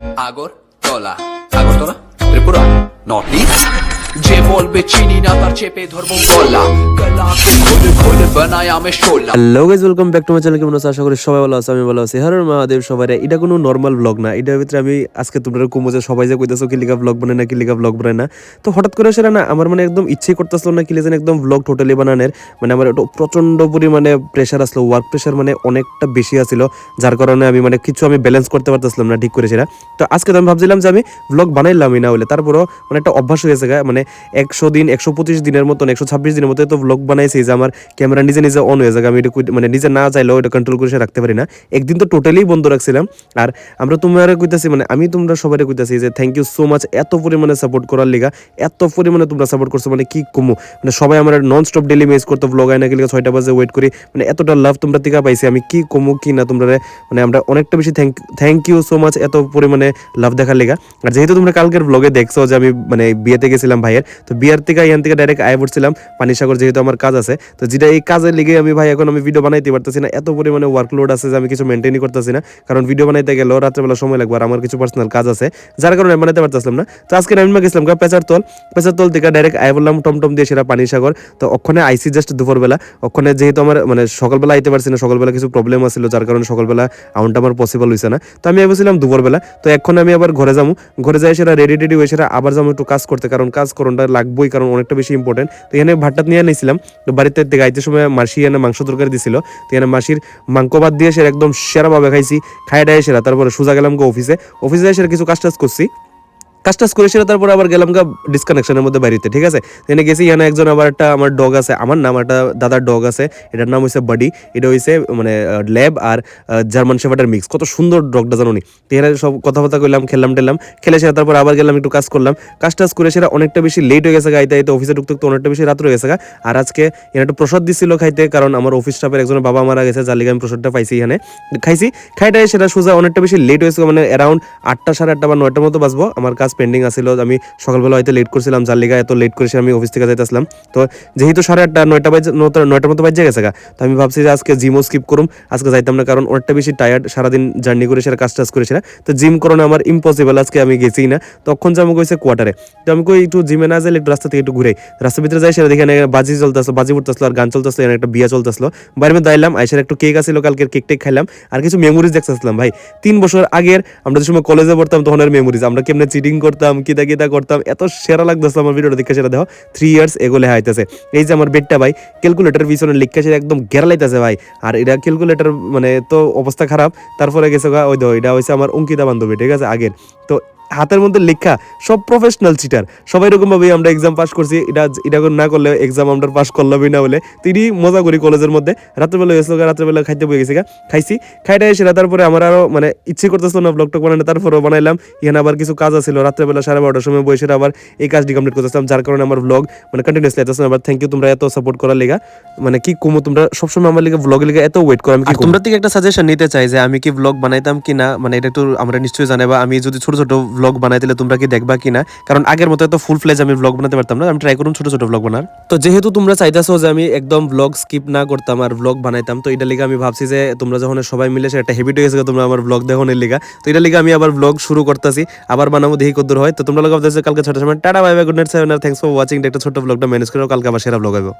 Agartala Agartala Tripura north east? যে বলবে চিনি না তার চেপে ধরবো গলা welcome back to my channel কেমন আশা করি সবাই ভালো আমি ভালো আছি। মহাদেব, সবাই এটা কোনো নর্মাল ব্লগ না। এটার ভিতরে আমি আজকে তোমরা সবাই যে কইতেছো, কি লিগা ব্লগ বানায় না, কি লিগা ব্লগ বানায় না। তো হঠাৎ করে সেটা না, আমার মানে একদম ইচ্ছে করতেছিল না, কি লিজেন একদম ব্লগ টোটালি বানানোর। মানে আমার একটু পরিমাণে প্রেশার আসলো ওয়ার্ক প্রেশার মানে অনেকটা বেশি আসছিল যার কারণে আমি মানে কিছু আমি ব্যালেন্স করতে পারতেছিলাম না ঠিক করে সেটা। তো আজকে তো আমি ভাবছিলাম যে আমি ব্লগ বানাইলামই না হলে। তারপরও মানে একটা অভ্যাস হয়ে গেছে মানে একশো দিন, একশো পঁচিশ দিনের মতন, একশো ছাব্বিশ দিনের মতো তো ব্লগ বানাইছি যে আমার ক্যামেরা নিজে নিজে অন হয়ে যাবে আমি এটা মানে নিজে না চাইলেও এটা কন্ট্রোল করে রাখতে পারি না। একদিন তো টোটালি বন্ধ রাখছিলাম। আর আমরা তোমার কইতাছি মানে আমি তোমরা সবাই কইতাছি যে থ্যাংক ইউ সো মাচ এত পরিমাণে সাপোর্ট করার লিগা, এত পরিমাণে তোমরা সাপোর্ট করছ মানে কি কমু? মানে সবাই আমার নন স্টপ ডেলি মেস করতো ব্লগ আয় না গেলে ছয়টা বাজে ওয়েট করি মানে এতটা লাভ তোমরা থেকে পাইছি, আমি কি কমু, কি না তোমরা মানে আমরা অনেকটা বেশি thank thank you so much এত পরিমাণে লাভ দেখার লিগা। আর যেহেতু তোমরা কালকের ব্লগে দেখছ যে আমি মানে বিয়েতে গেছিলাম ভাইয়ের, তো বিয়ের থেকে, এখান থেকে ডাইরেক্ট আয় পড়ছিলাম, পানিসাগর যেহেতু আমার কাজ আছে, তো যেটা এই কাজের লিগে আমি ভাই এখন আমি ভিডিও বানাইতে পারতেছি না। এত পরিমাণে ওয়ার্কলোড আছে যে আমি কিছু মেনটেনই করতেছি না। কারণ ভিডিও বানাইতে গেলেও রাত্রেবেলা সময় লাগবে আর আমার কিছু পার্সোনাল কাজ আছে, যার কারণে বানাইতে পারতেছিলাম না। তো আজকে আমি গেছিলাম গা পেঁচার তল। পেঁচার তল থেকে ডাইরেক্ট আয় বললাম টমটম দিয়ে সেটা পানিসাগর তো ওখানে আইসি জাস্ট দুপুরবেলা। ওখানে যেহেতু আমার মানে সকালবেলা আইতে পারছি না, সকালবেলা কিছু প্রবলেম আছিল, যার কারণে সকালবেলা আউনটা আমার পসিবল হয়েছে না। তো আমি ভেবেছিলাম দুপুরবেলা। তো এখন আমি আবার ঘরে যাব ঘরে যাই সেটা রেডি টেডি হয়ে সেটা আবার যাব একটু কাজ করতে। কারণ কাজ করণটা লাগবেই, কারণ অনেকটা বেশি ইম্পর্টেন্ট তো এখানে ভাতটা নিয়ে নিয়েছিলাম তো বাড়িতে গাইতে সময় মাসি এনে মাংস তরকারি দিছিল। তো এনে মাসির মাংস ভাত দিয়ে সে একদম সেরাভাবে খাইছি খাই ডাই সেরা। তারপরে সোজা গেলাম গো অফিসে অফিসে এসে কিছু কাজ টাজ করছি। কাজ টাজ করে সেটা তারপর আবার গেলাম গা ডিসকানেকশনের মধ্যে বাড়িতে, ঠিক আছে এখানে গেছি, এখানে একজন আবার একটা আমার ডগ আছে, আমার নাম একটা দাদার ডগ আছে, এটার নাম হচ্ছে বাডি এটা হইছে মানে ল্যাব আর জার্মান শেফার্ডের মিক্স কত সুন্দর ডগটা জানো নি এখানে সব কথাবার্তা করলাম খেললাম টেললাম খেলে সেটা তারপর আবার গেলাম, একটু কাজ করলাম কাজ টাজ করে সেটা অনেকটা বেশি লেট হয়ে গেছে গাইতে আইতে অফিসে ঢুকতে ঢুকতে অনেকটা বেশি রাত হয়ে গেছে গা। আর আজকে এখানে একটু প্রসাদ দিছিল খাইতে, কারণ আমার অফিস স্টাফের একজনের বাবা মারা গেছে, যার লিগে আমি প্রসাদটা পাইছি এখানে খাইছি খাইটাই সেটা সোজা অনেকটা বেশি লেট হয়েছে মানে অ্যারাউন্ড আটটা সাড়ে আটটা বা নয়টার মতো বাজবো, আমার কাজ পেন্ডিং আছিল, আমি সকালবেলা হয়তো লেট করছিলাম, যার লিগা এত লেট করেছি আমি অফিস থেকে যাইতেছিলাম। তো যেহেতু সাড়ে আটটা, নয়টা বাজে, নয়টা- নয়টার মতো বাজে গেছে তো আমি ভাবছি যে আজকে জিমও স্কিপ করুম, আজকে যাইতাম না, কারণ অনেকটা বেশি টায়ার্ড সারাদিন জার্নি করে সেটা কাজ টাজ করেছি না। তো জিম করানো আমার ইম্পসিবল আজকে আমি গেছি না। তখন যে আমি কইছে কোয়ার্টারে তো আমি কই একটু জিমে না যাইলে একটু রাস্তা থেকে একটু ঘুরে রাস্তার ভিতরে যাই সেটা দেখে বাজি চলতেছিল বাজি উঠতেছিল, আর গান চলতেছিল একটা বিয়া চলতেছিল। বাইরে আইলাম আইসার একটু কেক আসছিল কালকের কেক টেক খাইলাম, আর কিছু মেমোরিজ দেখতেছিলাম, ভাই। তিন বছর আগের, আমরা যে সময় কলেজে পড়তাম, তখন আর মেমোরিজ আমরা কেমনে চিটিং করতাম, কিতা কিতা করতাম, এত সেরা লাগতেছে আমার ভিডিওটা দেখে, সেটা দেখো থ্রি ইয়ার্স এগোলে হাইতেছে। এই যে আমার বেডটা ভাই ক্যালকুলেটার পিছনে লিখে সেটা একদম গেরালাইতেছে ভাই। আর এটা ক্যালকুলেটার মানে তো অবস্থা খারাপ, তারপরে গেছে ওই দেখো, এটা হয়েছে আমার অঙ্কিতা বান্ধবী, ঠিক আছে, আগের। তো হাতের মধ্যে লেখা সব প্রফেশনাল চিটার সবাই এরকম ভাবে আমরা এক্সাম পাস করছি। এটা এটা না করলে এক্সাম আমরা পাস করলামই না বলে। তিনি মজা করি কলেজের মধ্যে। রাত্রেবেলা গেছিল রাত্রেবেলা খাইতে বয়ে গেছি খাইছি। খাইটা এসে তারপরে আমার আরও মানে ইচ্ছে করতেছিল না ব্লগটা বানানো তারপরেও বানাইলাম। এখানে আবার কিছু কাজ আছিল। রাত্রেবেলা সাড়ে বারোটার সময় বসে আবার এই কাজটি কমপ্লিট করতেছিলাম যার কারণে আমার ব্লগ মানে কন্টিনিউসলি এত আবার থ্যাংক ইউ তোমরা এত সাপোর্ট করার লেগা। মানে কি কমো তোমরা সবসময় আমার লিগে ব্লগের লিগে এত ওয়েট করো আমি কি তোমরা থেকে একটা সাজেশন নিতে চাই যে আমি কি ব্লগ বানাইতাম কি না? মানে এটা একটু আমরা নিশ্চয়ই জানাবা আমি যদি ছোট ছোট ব্লগ বানাই দিলে তোমরা কি দেখবা কিনা কারণ আগের মতো এত ফুল ফ্লেজ আমি ব্লগ বানাতে পারতাম না, আমি ট্রাই করুন ছোট ছোট ব্লগ বানার। তো যেহেতু তোমরা চাইতেছো যে আমি একদম ব্লগ স্কিপ না করতাম আর ব্লগ বানাইতাম, তো এটা লিগে আমি ভাবছি যে তোমরা যখন সবাই মিলে একটা হেবিট হয়ে গেছে তোমরা আমার ব্লগ দেখনের লিগা। তো এটা লিগে আমি আবার ব্লগ শুরু করতেছি, আবার বানাবো দেখি কদ্দূর হয়। তো তোমরা লোক ভাবতেছো কালকে ছোট সময় tata bye bye good night seven R thanks for watching একটা ছোট ব্লগটা ম্যানেজ করে কালকে আবার সেরা ব্লগ হবে